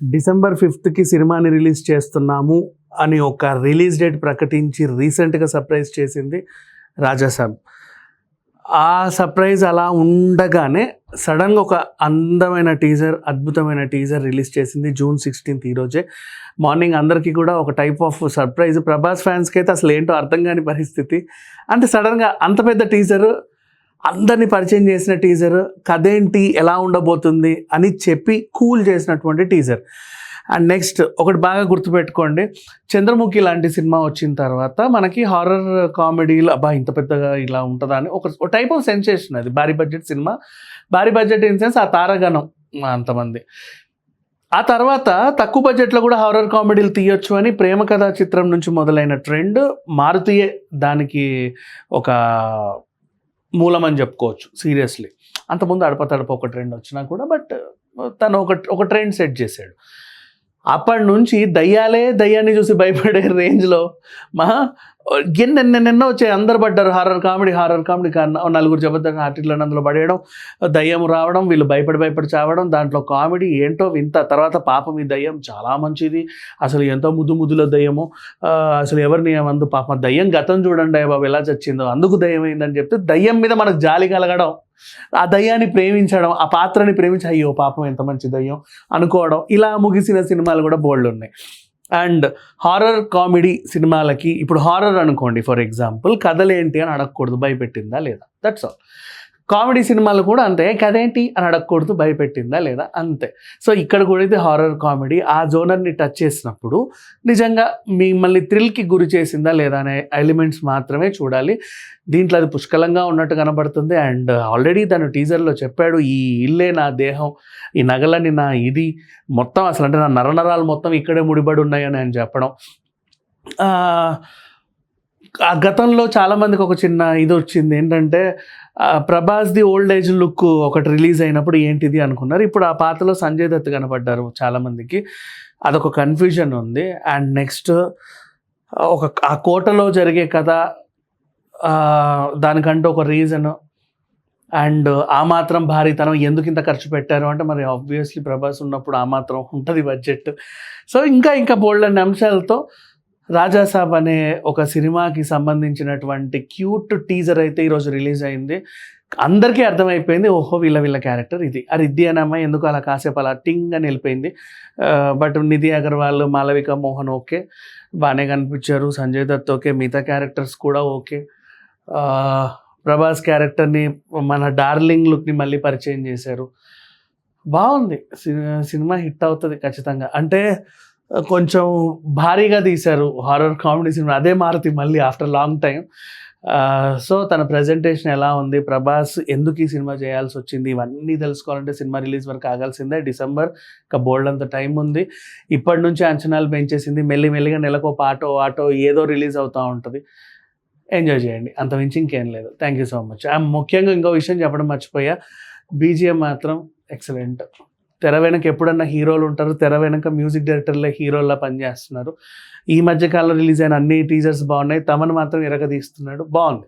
December ఫిఫ్త్కి సినిమాని release చేస్తున్నాము అని ఒక రిలీజ్ డేట్ ప్రకటించి రీసెంట్గా సర్ప్రైజ్ చేసింది రాజాసాబ్ ఆ సర్ప్రైజ్ అలా ఉండగానే సడన్గా ఒక అందమైన టీజర్ అద్భుతమైన టీజర్ రిలీజ్ చేసింది జూన్ సిక్స్టీన్త్ ఈరోజే మార్నింగ్ అందరికీ కూడా ఒక టైప్ ఆఫ్ సర్ప్రైజ్. ప్రభాస్ ఫ్యాన్స్కి అయితే అసలు ఏంటో అర్థం కాని పరిస్థితి. అంటే సడన్గా అంత పెద్ద టీజర్ అందరిని పరిచయం చేసిన టీజర్ కథేంటి ఎలా ఉండబోతుంది అని చెప్పి కూల్ చేసినటువంటి టీజర్. అండ్ నెక్స్ట్ ఒకటి బాగా గుర్తుపెట్టుకోండి చంద్రముఖి లాంటి సినిమా వచ్చిన తర్వాత మనకి హారర్ కామెడీలు అబ్బా ఇంత పెద్దగా ఇలా ఉంటుందా అని ఒక టైప్ ఆఫ్ సెన్సేషన్ అది. భారీ బడ్జెట్ సినిమా. భారీ బడ్జెట్ ఇన్ సెన్స్ ఆ తారగణం అంతమంది. ఆ తర్వాత తక్కువ బడ్జెట్లో కూడా హారర్ కామెడీలు తీయొచ్చు అని ప్రేమ కథా చిత్రం నుంచి మొదలైన ట్రెండ్ మారుతీయే దానికి ఒక మూలం అని చెప్పుకోవచ్చు సీరియస్లీ. అంతకుముందు అడప తడప ఒక ట్రెండ్ వచ్చినా కూడా బట్ తను ఒక ఒక ట్రెండ్ సెట్ చేశాడు. అప్పటి నుంచి దయ్యాలే దయ్యాన్ని చూసి భయపడే రేంజ్లో మా ఎన్నెన్నెన్నెన్నో వచ్చాయి అందరు పడ్డారు. హారర్ కామెడీ హారర్ కామెడీ నలుగురు జబర్దస్త్ ఆర్టిస్టులను అందులో పడేయడం దయ్యం రావడం వీళ్ళు భయపడి భయపడి చావడం దాంట్లో కామెడీ ఏంటో వింత. తర్వాత పాపం ఈ దయ్యం చాలా మంచిది. అసలు ఎంతో ముద్దు ముద్దుల దయ్యము. అసలు ఎవరిని ఏమందు పాపం. దయ్యం గతం చూడండి బాబు ఎలా చచ్చిందో. అందుకు దయ్యం అయిందని చెప్తే దయ్యం మీద మనకు జాలి కలగడం. ఆ దయ్యాన్ని ప్రేమించడం ఆ పాత్రని ప్రేమించి అయ్యో పాపం ఎంత మంచి దయ్యం అనుకోవడం ఇలా ముగిసిన సినిమాలు కూడా బోల్డ్ ఉన్నాయి. అండ్ హారర్ కామెడీ సినిమాలకి ఇప్పుడు హారర్ అనుకోండి ఫర్ ఎగ్జాంపుల్ కథలేంటి అని అడగకూడదు భయపెట్టిందా లేదా? దట్స్ ఆల్ కామెడీ సినిమాలు కూడా అంతే. కదేంటి అని అడగకూడదు భయపెట్టిందా లేదా? అంతే. సో ఇక్కడ కూడా ఇది హారర్ కామెడీ. ఆ జోనర్ని టచ్ చేసినప్పుడు నిజంగా మిమ్మల్ని థ్రిల్కి గురి చేసిందా లేదా అనే ఎలిమెంట్స్ మాత్రమే చూడాలి. దీంట్లో అది పుష్కలంగా ఉన్నట్టు కనబడుతుంది. అండ్ ఆల్రెడీ తను టీజర్లో చెప్పాడు ఈ ఇల్లే నా దేహం ఈ నగలని నా ఇది. మొత్తం అసలు అంటే నా నరనరాలు మొత్తం ఇక్కడే ముడిపడి ఉన్నాయని ఆయన చెప్పడం. ఆ, గతంలో చాలామందికి ఒక చిన్న ఇది వచ్చింది. ఏంటంటే ప్రభాస్ది ఓల్డ్ ఏజ్ లుక్ ఒకటి రిలీజ్ అయినప్పుడు ఏంటిది అనుకున్నారు. ఇప్పుడు ఆ పాతలో సంజయ్ దత్ కనపడ్డారు చాలామందికి. అదొక కన్ఫ్యూజన్ ఉంది. అండ్ నెక్స్ట్ ఒక ఆ కోటలో జరిగే కథ దానికంటూ ఒక రీజన్. అండ్ ఆ మాత్రం భారీతనం ఎందుకు ఇంత ఖర్చు పెట్టారు అంటే మరి ఆబ్వియస్లీ ప్రభాస్ ఉన్నప్పుడు ఆ మాత్రం ఉంటుంది బడ్జెట్. సో ఇంకా ఇంకా బోల్డ్ అనే అంశాలతో రాజాసాబ్ అనే ఒక సినిమాకి సంబంధించినటువంటి క్యూట్ టీజర్ అయితే ఈరోజు రిలీజ్ అయింది. అందరికీ అర్థమైపోయింది ఓహో వీళ్ళ వీళ్ళ క్యారెక్టర్ ఇది. ఆ రిద్ది అనే అమ్మాయి ఎందుకు అలా కాసేపు అలా టింగ్ అని వెళ్ళిపోయింది. బట్ నిధి అగర్వాల్ మాలవిక మోహన్ ఓకే బాగానే కనిపించారు. సంజయ్ దత్ ఓకే మిగతా క్యారెక్టర్స్ కూడా ఓకే. ప్రభాస్ క్యారెక్టర్ని మన డార్లింగ్ లుక్ని మళ్ళీ పరిచయం చేశారు. బాగుంది. సినిమా హిట్ అవుతుంది ఖచ్చితంగా. అంటే కొంచెం భారీగా తీశారు హారర్ కామెడీ సినిమా. అదే మారుతి మళ్ళీ ఆఫ్టర్ లాంగ్ టైం సో తన ప్రజెంటేషన్ ఎలా ఉంది? ప్రభాస్ ఎందుకు ఈ సినిమా చేయాల్సి వచ్చింది? ఇవన్నీ తెలుసుకోవాలంటే సినిమా రిలీజ్ వరకు ఆగాల్సిందే. డిసెంబర్ ఇంకా బోల్డ్ అంత టైం ఉంది. ఇప్పటి నుంచి అంచనాలు పెంచేసింది. మెల్లి మెల్లిగా నెలకు పాటో ఆటో ఏదో రిలీజ్ అవుతూ ఉంటుంది. ఎంజాయ్ చేయండి. అంత మించి ఇంకేం లేదు. Thank you so much. ముఖ్యంగా ఇంకో విషయం చెప్పడం మర్చిపోయా. బీజిఎం మాత్రం ఎక్సలెంట్. తెర వెనక ఎప్పుడన్నా హీరోలు ఉంటారు తెర వెనక మ్యూజిక్ డైరెక్టర్లే హీరోల్లా పనిచేస్తున్నారు. ఈ మధ్యకాలంలో రిలీజ్ అయిన అన్ని టీజర్స్ బాగున్నాయి. తమను మాత్రం ఎరగదీస్తున్నాడు. బాగుంది.